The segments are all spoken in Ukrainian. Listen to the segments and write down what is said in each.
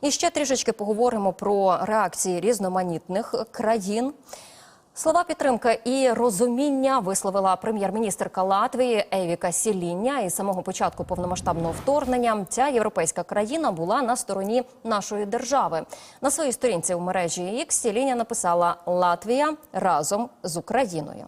І ще трішечки поговоримо про реакції різноманітних країн. Слова підтримки і розуміння висловила прем'єр-міністрка Латвії Евіка Сіління. І з самого початку повномасштабного вторгнення ця європейська країна була на стороні нашої держави. На своїй сторінці у мережі X Сіління написала Латвія разом з Україною.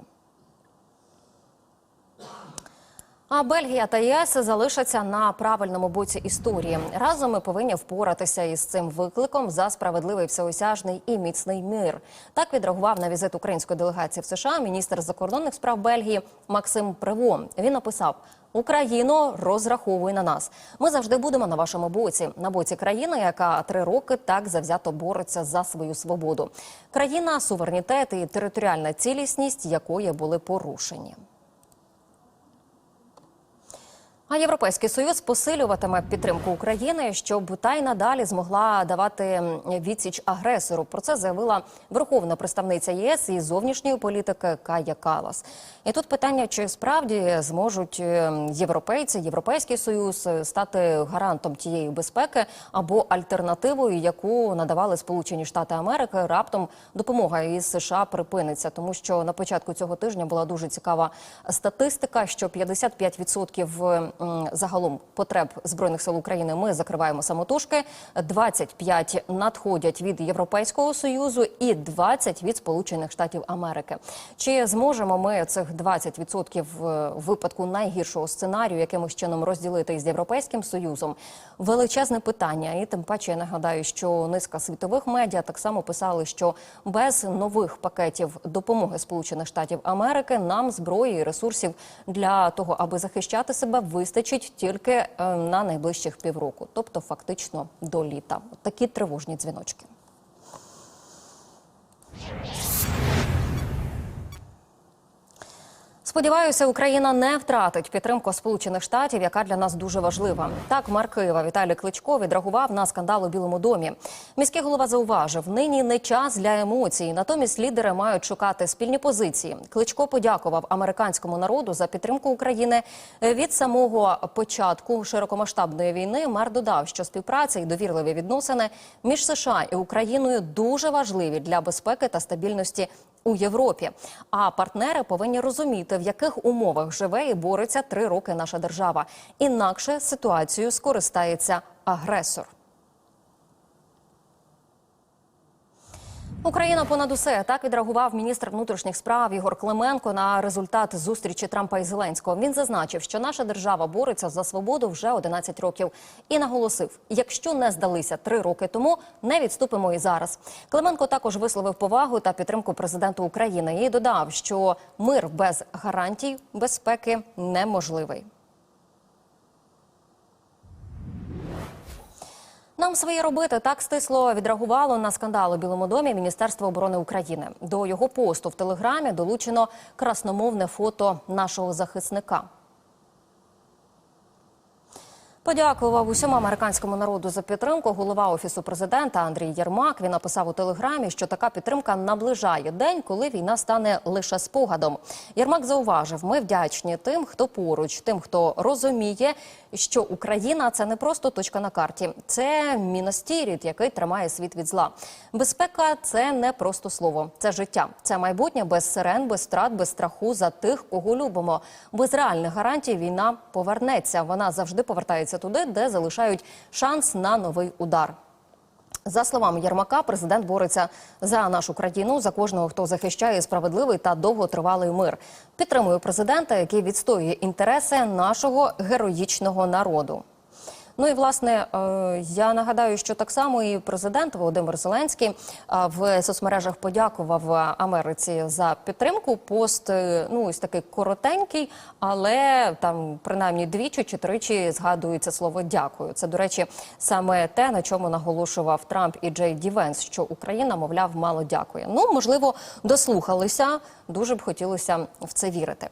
А Бельгія та ЄС залишаться на правильному боці історії. Разом ми повинні впоратися із цим викликом за справедливий всеосяжний і міцний мир. Так відреагував на візит української делегації в США міністр закордонних справ Бельгії Максим Приво. Він написав. Україно, розраховуй на нас. Ми завжди будемо на вашому боці, на боці країни, яка три роки так завзято бореться за свою свободу. Країна, суверенітет і територіальна цілісність, якої були порушені. А європейський союз посилюватиме підтримку України, щоб та й надалі змогла давати відсіч агресору. Про це заявила верховна представниця ЄС і зовнішньої політики Кая Калас. І тут питання: чи справді зможуть європейці, європейський союз стати гарантом тієї безпеки або альтернативою, яку надавали Сполучені Штати Америки, раптом допомога із США припиниться, тому що на початку цього тижня була дуже цікава статистика, що 55% м, загалом потреб збройних сил України ми закриваємо самотужки, 25 надходять від Європейського союзу і 20 від Сполучених Штатів Америки. Чи зможемо ми цих 20% в випадку найгіршого сценарію якимось чином розділити із європейським союзом? Величезне питання, і тим паче я нагадаю, що низка світових медіа так само писали, що без нових пакетів допомоги Сполучених Штатів Америки нам зброї і ресурсів для того, аби захищати себе, вистачить тільки е, на найближчих півроку, тобто фактично до літа. Такі тривожні дзвіночки. Сподіваюся, Україна не втратить підтримку Сполучених Штатів, яка для нас дуже важлива. Так, мер Києва Віталій Кличко відреагував на скандал у Білому домі. Міський голова зауважив, нині не час для емоцій. Натомість лідери мають шукати спільні позиції. Кличко подякував американському народу за підтримку України від самого початку широкомасштабної війни. Мер додав, що співпраця і довірливі відносини між США і Україною дуже важливі для безпеки та стабільності у Європі. А партнери повинні розуміти, в яких умовах живе і бореться три роки наша держава. Інакше ситуацією скористається агресор. Україна понад усе так відреагував міністр внутрішніх справ Ігор Клименко на результат зустрічі Трампа і Зеленського. Він зазначив, що наша держава бореться за свободу вже 11 років, і наголосив: якщо не здалися три роки тому, не відступимо і зараз. Клименко також висловив повагу та підтримку президенту України і додав, що мир без гарантій безпеки неможливий. Нам своє робити так стисло відреагувало на скандал у Білому домі Міністерство оборони України. До його посту в телеграмі долучено красномовне фото нашого захисника. Подякував усьому американському народу за підтримку. Голова офісу президента Андрій Єрмак. Він написав у телеграмі, що така підтримка наближає день, коли війна стане лише спогадом. Єрмак зауважив: ми вдячні тим, хто поруч, тим, хто розуміє, що Україна це не просто точка на карті, це міностіріт, який тримає світ від зла. Безпека це не просто слово, це життя, це майбутнє без сирен, без страт, без страху за тих, кого любимо. Без реальних гарантій війна повернеться. Вона завжди повертається туди, де залишають шанс на новий удар. За словами Єрмака, президент бореться за нашу країну, за кожного, хто захищає справедливий та довготривалий мир. Підтримую президента, який відстоює інтереси нашого героїчного народу. Ну і власне е, я нагадаю, що так само і президент Володимир Зеленський е, в соцмережах подякував Америці за підтримку. Пост е, ну ось такий коротенький, але там принаймні двічі чи тричі згадується слово дякую. Це до речі, саме те, на чому наголошував Трамп і Джей Ді Венс, що Україна, мовляв, мало дякує. Ну можливо, дослухалися. Дуже б хотілося в це вірити.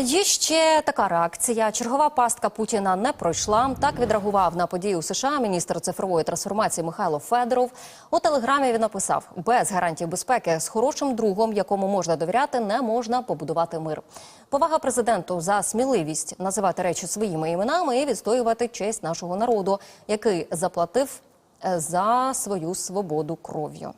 Є ще така реакція. Чергова пастка Путіна не пройшла. Так відреагував на події у США міністр цифрової трансформації Михайло Федоров. У телеграмі він написав: без гарантій безпеки з хорошим другом, якому можна довіряти, не можна побудувати мир. Повага президенту за сміливість називати речі своїми іменами і відстоювати честь нашого народу, який заплатив е, за свою свободу кров'ю.